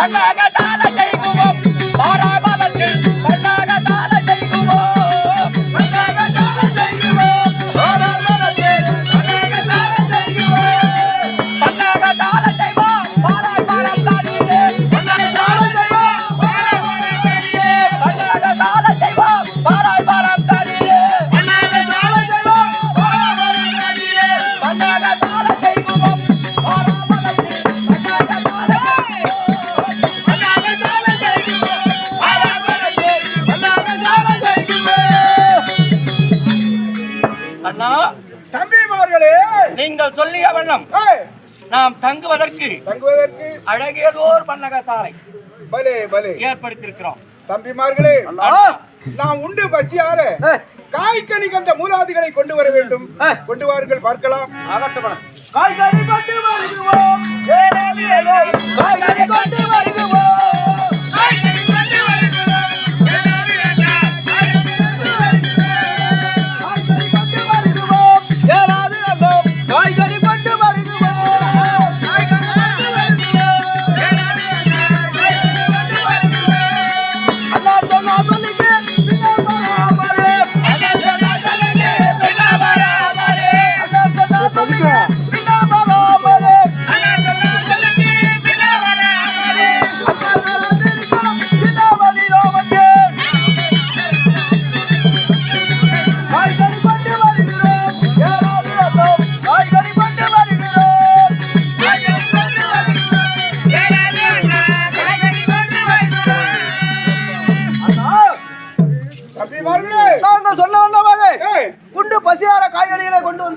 பண்ணாகட்டா அண்ணா தம்பிமார்களே! நீங்கள் சொல்லிய வண்ணம். நாம் தங்குவதற்கு தங்குவதற்கு அழகியதோர் பன்னக சாலை பலே பலே. ஏற்படுத்தியிருக்கிறோம். தம்பிமார்களே நாம் உண்டு பசியார காய்கனி கண்ட மூலாதிகளை கொண்டு வர வேண்டும். கொண்டு வாருங்கள் பார்க்கலாம். காய்கறி கொண்டு வருகிறோம். காய்கறி கொண்டு வருகிறோம்.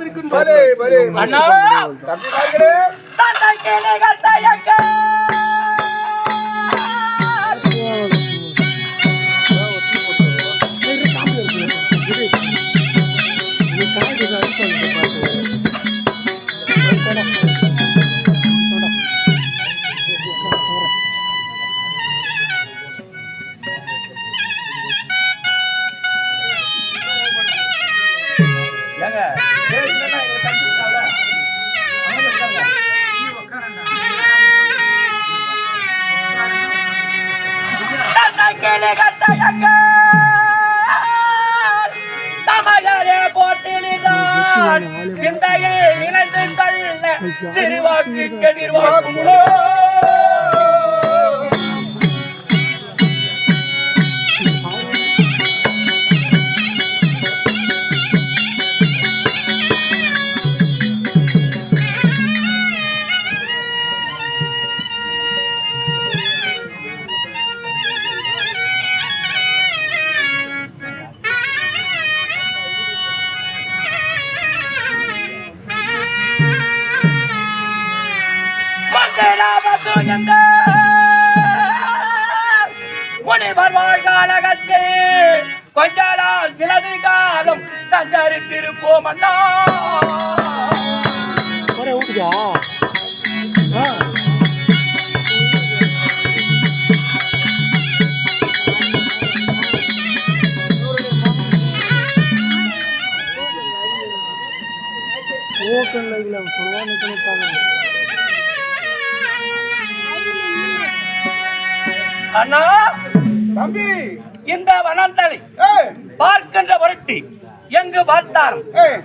வந்திருக்கின்றோம். அண்ணா போட்டிலிதான் சிந்தையை இணைந்து கள்ள திருவாக்கு கதிர்வாக்கும் முனிவர் வாழ்காலகத்தில் கொஞ்சாலால் சிலது காலம் சஞ்சரித்திருப்போம் அண்ணா அண்ணா! தம்பி! இந்த வனந்தளி ஏய், பார்க்கின்ற பொருட்டி எங்கு பார்த்தாலும்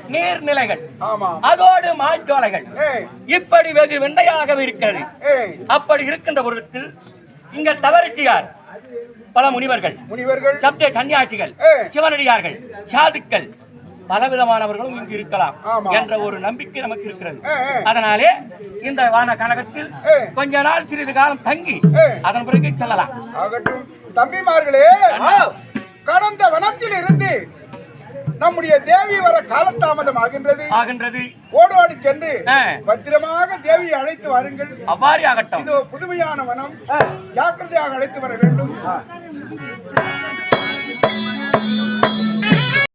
நீர்நிலைகள் அதோடு மாய்ச்சோலைகள் இப்படி வெகு விந்தையாக இருக்கிறது. அப்படி இருக்கின்ற பொருட்டில் இங்க தவறிச்சியார் பல முனிவர்கள். முனிவர்கள். சப்த சன்னியாசிகள். சிவனடியார்கள் சாதுக்கள் பலவிதமானவர்களும் இங்கு இருக்கலாம். என்ற ஒரு நம்பிக்கை நமக்கு இருக்கிறது. அதனாலே இந்த வான கனகத்தில். கொஞ்ச நாள் சிறிது காலம் தங்கி. அதன் பிறகு செல்லலாம். தம்பிமார்களே கடந்த வனத்தில் இருந்து நம்முடைய தேவி வர காலதாமதம் ஆகின்றது. ஆகின்றது. ஓடோடி சென்று. பத்திரமாக தேவியை அழைத்து வாருங்கள். அவ்வாறு ஆகட்டும். இது புதுமையான வனம். ஜாக்கிரதையாக அழைத்து வர வேண்டும்.